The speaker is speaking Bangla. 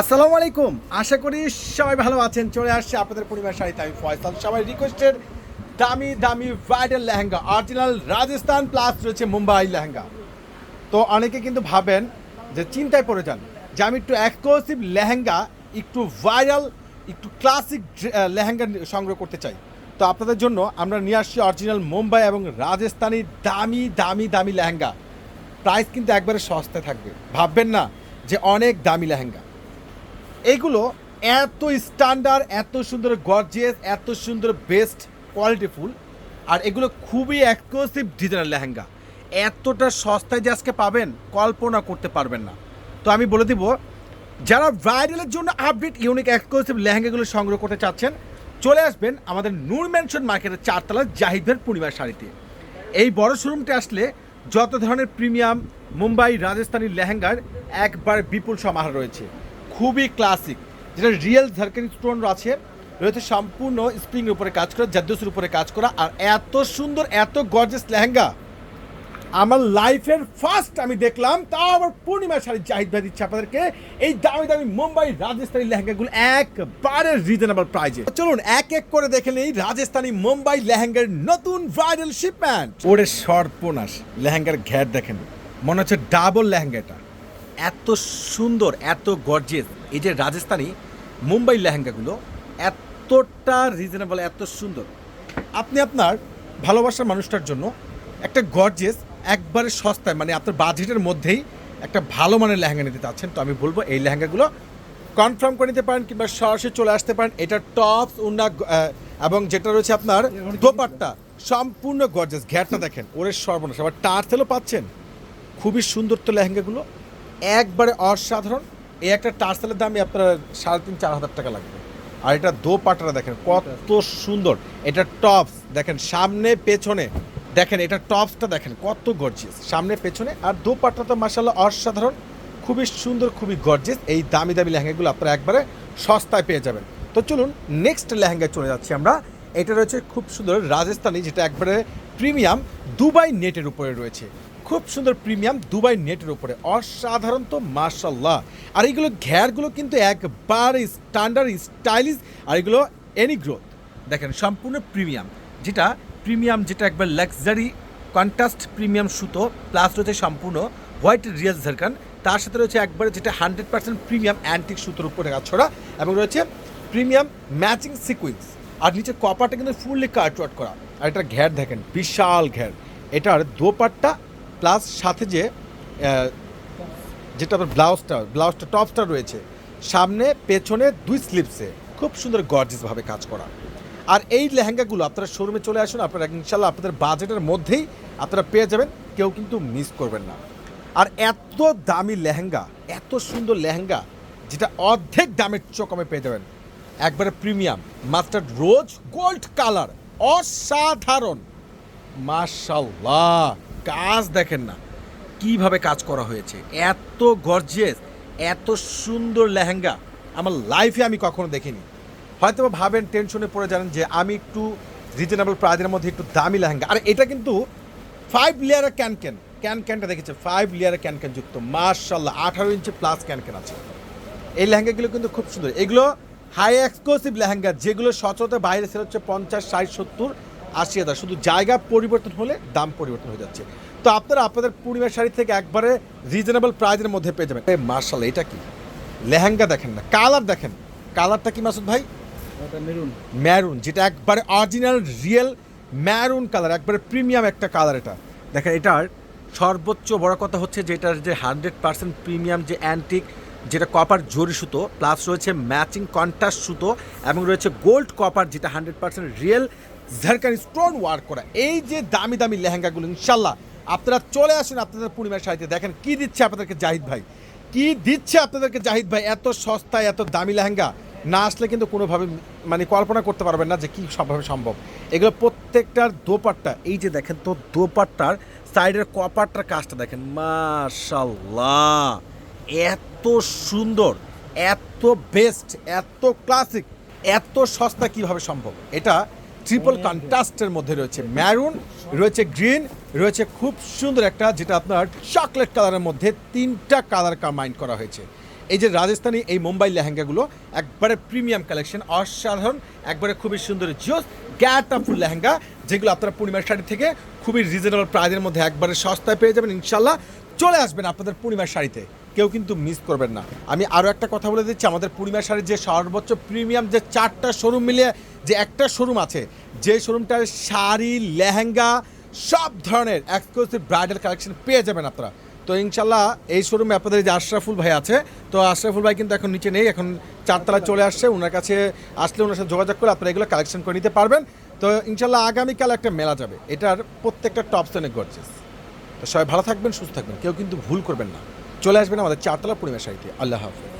আসসালামু আলাইকুম। আশা করি সবাই ভালো আছেন। চলে আসছে আপনাদের পরিবার শাড়িতে। আমি ফয়সাল। সবাই রিকোয়েস্টের দামি দামি bridal lehenga. Original Rajasthan plus রয়েছে মুম্বাই লেহেঙ্গা। তো অনেকে কিন্তু ভাবেন যে চিন্তায় পড়ে যান যে আমি একটু এক্সক্লুসিভ লেহেঙ্গা, একটু ভাইরাল একটু ক্লাসিক লেহেঙ্গা সংগ্রহ করতে চাই। তো আপনাদের জন্য আমরা নিয়ে আসছি অরিজিনাল মুম্বাই এবং রাজস্থানি দামি দামি দামি লেহেঙ্গা। প্রাইস কিন্তু একবারে সস্তায় থাকবে। ভাববেন না যে অনেক দামি লেহেঙ্গা। এইগুলো এত স্ট্যান্ডার্ড এত সুন্দর গর্জিয়াস এত সুন্দর বেস্ট কোয়ালিটিফুল আর এগুলো খুবই এক্সক্লুসিভ ডিজাইনার লেহেঙ্গা। এতটা সস্তায় যে আজকে পাবেন, কল্পনা করতে পারবেন না। তো আমি বলে দিব, যারা ব্রাইডালের জন্য আপডেট ইউনিক এক্সক্লুসিভ লেহেঙ্গাগুলো সংগ্রহ করতে চাচ্ছেন, চলে আসবেন আমাদের নূর ম্যানশন মার্কেটের চারতলা জাহিদের পূর্ণিমার শাড়িতে। এই বড় শোরুমটা আসলে যত ধরনের প্রিমিয়াম মুম্বাই, রাজস্থানী লেহেঙ্গার একবার বিপুল সমাহার রয়েছে। খুবই ক্লাসিক যেটা রিয়েল ঝারকানি স্টোন আছে রয়েছে সম্পূর্ণ স্প্রিংয়ের উপরে কাজ করা জাদ্দুসের উপরে কাজ করা, আর এত সুন্দর, এত গর্জেস লেহেঙ্গা। আমার লাইফের ফার্স্ট আমি দেখলাম, তাও আবার পূর্ণিমা শাড়ি জাহিদ ভাই দিচ্ছে আপনাদেরকে, এই দামি দামি মুম্বাই রাজস্থানী লেহেঙ্গাগুলো একবারে রিজনেবল প্রাইজে চলুন, এক এক করে দেখে নেই রাজস্থানী মুম্বাই লেহেঙ্গার নতুন ব্রাইডাল শিপমেন্ট ওরে সর্বনাশ, লেহেঙ্গার ঘ্যাট দেখেন। মনে হচ্ছে ডাবল লেহেঙ্গা এটা। এত সুন্দর এত গর্জিয়াস এই যে রাজস্থানী মুম্বাই লেহেঙ্গাগুলো এতটা রিজনেবল এত সুন্দর। আপনি আপনার ভালোবাসার মানুষটার জন্য একটা গর্জেস একবারে সস্তায় মানে আপনার বাজেটের মধ্যেই একটা ভালো মানের লেহেঙ্গা নিতে চাচ্ছেন। তো আমি বলব এই লেহেঙ্গাগুলো কনফার্ম করে নিতে পারেন কিংবা সরাসরি চলে আসতে পারেন। এটা টপস উন্না এবং যেটা রয়েছে আপনার দোপাট্টা সম্পূর্ণ গর্জেস ঘ্যাটটা দেখেন ওরে সর্বনাশ। আবার টার্সেলও পাচ্ছেন। খুবই সুন্দর তো লেহেঙ্গাগুলো। একবারে অসাধারণ। এই একটা টার্সেলের দামই আপনার সাড়ে তিন, চার হাজার টাকা লাগবে। আর এটা দো পাটাটা দেখেন, কত সুন্দর। এটা টপস, দেখেন, সামনে, পেছনে। দেখেন, এটা টপসটা দেখেন, কত গর্জিয়াস সামনে, পেছনে আর দো পাটটা তো মাসাল্লাহ অসাধারণ। খুবই সুন্দর, খুবই গর্জিয়াস এই দামি দামি লেহেঙ্গাগুলো আপনারা একবারে সস্তায় পেয়ে যাবেন। তো চলুন নেক্সট লেহেঙ্গায় চলে যাচ্ছি আমরা। এটা রয়েছে খুব সুন্দর রাজস্থানি, যেটা একবারে প্রিমিয়াম দুবাই নেটের উপরে রয়েছে। খুব সুন্দর প্রিমিয়াম দুবাই নেটের উপরে। অসাধারণ তো মার্শাল্লাহ আর এইগুলো ঘ্যারগুলো কিন্তু একবার স্ট্যান্ডার্ড স্টাইলিশ আর এগুলো এনি গ্রোথ দেখেন, সম্পূর্ণ প্রিমিয়াম, যেটা প্রিমিয়াম যেটা একবার লাক্সারি কন্ট্রাস্ট প্রিমিয়াম সুতো প্লাস রয়েছে সম্পূর্ণ হোয়াইট রিয়াল ঝারকান তার সাথে রয়েছে একবারে যেটা হান্ড্রেড পার্সেন্ট প্রিমিয়াম অ্যান্টিক সুতোর উপরে ছড়া এবং রয়েছে প্রিমিয়াম ম্যাচিং সিকুয়েন্স আর নিচে কপারটা কিন্তু ফুললি কাটওয়ার্ট করা। আর এটার ঘ্যার দেখেন, বিশাল ঘ্যার এটার দোপাট্টা প্লাস সাথে যে যেটা আপনার ব্লাউজটা ব্লাউজটা, টপসটা রয়েছে, সামনে, পেছনে দুই স্লিপসে খুব সুন্দর গর্জিসভাবে কাজ করা। আর এই লেহেঙ্গাগুলো আপনারা শোরুমে চলে আসুন, আপনারা ইনশাল্লাহ আপনাদের বাজেটের মধ্যেই আপনারা পেয়ে যাবেন, কেউ কিন্তু মিস করবেন না। আর এত দামি লেহেঙ্গা, এত সুন্দর লেহেঙ্গা, যেটা অর্ধেক দামের চকমে পেয়ে যাবেন। একবারে premium mustard rose gold colour অসাধারণ। মাশাল্লাহ কাজ দেখেন না, কীভাবে কাজ করা হয়েছে, এত গর্জিয়াস এত সুন্দর লেহেঙ্গা আমার লাইফে আমি কখনো দেখিনি। হয়তো ভাবেন টেনশনে পড়ে জানেন যে আমি একটু রিজনেবল প্রাইজের মধ্যে একটু দামি লেহেঙ্গা। আর এটা কিন্তু ফাইভ লেয়ারের ক্যান ক্যান ক্যান ক্যানটা দেখেছে ফাইভ লেয়ারের ক্যান ক্যান যুক্ত। মার্শাল্লাহ আঠারো ইঞ্চি প্লাস ক্যান ক্যান আছে। এই লেহেঙ্গাগুলো কিন্তু খুব সুন্দর। এগুলো হাই এক্সক্লুসিভ লেহেঙ্গা, যেগুলো সচরাচর বাইরে সেল হচ্ছে পঞ্চাশ, ষাট, সত্তর আশি হাজার শুধু জায়গা পরিবর্তন হলে দাম পরিবর্তন হয়ে যাচ্ছে। তো আপনারা আপনাদের পূর্ণিমার শাড়ি থেকে একবারে রিজনেবল প্রাইজের মধ্যে পেয়ে যাবেন। মার্শাল এটা কি? লেহেঙ্গা দেখেন না কালার দেখেন। কালারটা কি মাসুদ ভাই? মেরুন ম্যারুন যেটা একবারে অরিজিনাল রিয়েল ম্যারুন কালার একবারে প্রিমিয়াম একটা কালার এটা। দেখেন এটার সর্বোচ্চ বড় কথা হচ্ছে যে এটার যে হান্ড্রেড পার্সেন্ট প্রিমিয়াম যে অ্যান্টিক যেটা কপার জরি সুতো প্লাস রয়েছে ম্যাচিং কন্ট্রাস্ট সুতো এবং রয়েছে গোল্ড কপার যেটা হান্ড্রেড পার্সেন্ট রিয়েল ঝারকানি স্টোন ওয়ার্ক করা। এই যে দামি দামি লেহেঙ্গাগুলো, ইনশাল্লাহ আপনারা চলে আসুন আপনাদের পূর্ণিমার শাড়িতে। দেখেন কি দিচ্ছে আপনাদেরকে জাহিদ ভাই। কি দিচ্ছে আপনাদেরকে জাহিদ ভাই? এত সস্তায় এত দামি লেহেঙ্গা না আসলে কিন্তু কোনোভাবে মানে কল্পনা করতে পারবেন না যে কি সবভাবে সম্ভব। এগুলো প্রত্যেকটার দোপাট্টা, এই যে দেখেন তো দোপাট্টার সাইডের কপারটার কাজটা দেখেন, মাশাল্লাহ। এত সুন্দর এত বেস্ট এত ক্লাসিক এত সস্তা কীভাবে সম্ভব? এটা ট্রিপল কন্ট্রাস্টের মধ্যে রয়েছে ম্যারুন রয়েছে গ্রিন রয়েছে খুব সুন্দর একটা যেটা আপনার চকলেট কালারের মধ্যে তিনটা কালার কম্বাইন করা হয়েছে। এই যে রাজস্থানি এই মুম্বাই লেহেঙ্গাগুলো একবারে প্রিমিয়াম কালেকশন অসাধারণ একবারে খুবই সুন্দর জিওস গ্যাটাফুল লেহেঙ্গা যেগুলো আপনারা পূর্ণিমার শাড়ি থেকে খুবই রিজনেবল প্রাইজের মধ্যে একবারে সস্তায় পেয়ে যাবেন ইনশাল্লাহ চলে আসবেন আপনাদের পূর্ণিমার শাড়িতে। কেউ কিন্তু মিস করবেন না। আমি আরও একটা কথা বলে দিচ্ছি, আমাদের পূর্ণিমার শাড়ির যে সর্বোচ্চ প্রিমিয়াম যে চারটা শোরুম মিলিয়ে যে একটা শোরুম আছে, যে শোরুমটার শাড়ি, লেহেঙ্গা, সব ধরনের এক্সক্লুসিভ ব্রাইডাল কালেকশন পেয়ে যাবেন আপনারা। তো ইনশাল্লাহ এই শোরুমে আপনাদের যে আশরাফুল ভাই আছে, তো আশরাফুল ভাই কিন্তু এখন নিচে নেই, এখন চারতলায় চলে আসছে, ওনার কাছে আসলে ওনার সাথে যোগাযোগ করে আপনারা এগুলো কালেকশন করে নিতে পারবেন। তো ইনশাল্লাহ আগামীকাল একটা মেলা যাবে, এটার প্রত্যেকটা টপস অনেক গর্জেস তো সবাই ভালো থাকবেন, সুস্থ থাকবেন, কেউ কিন্তু ভুল করবেন না। চলে আসবেন আমাদের চারতলা পরিবেশ সাহিত্যে আল্লাহ হাফেজ।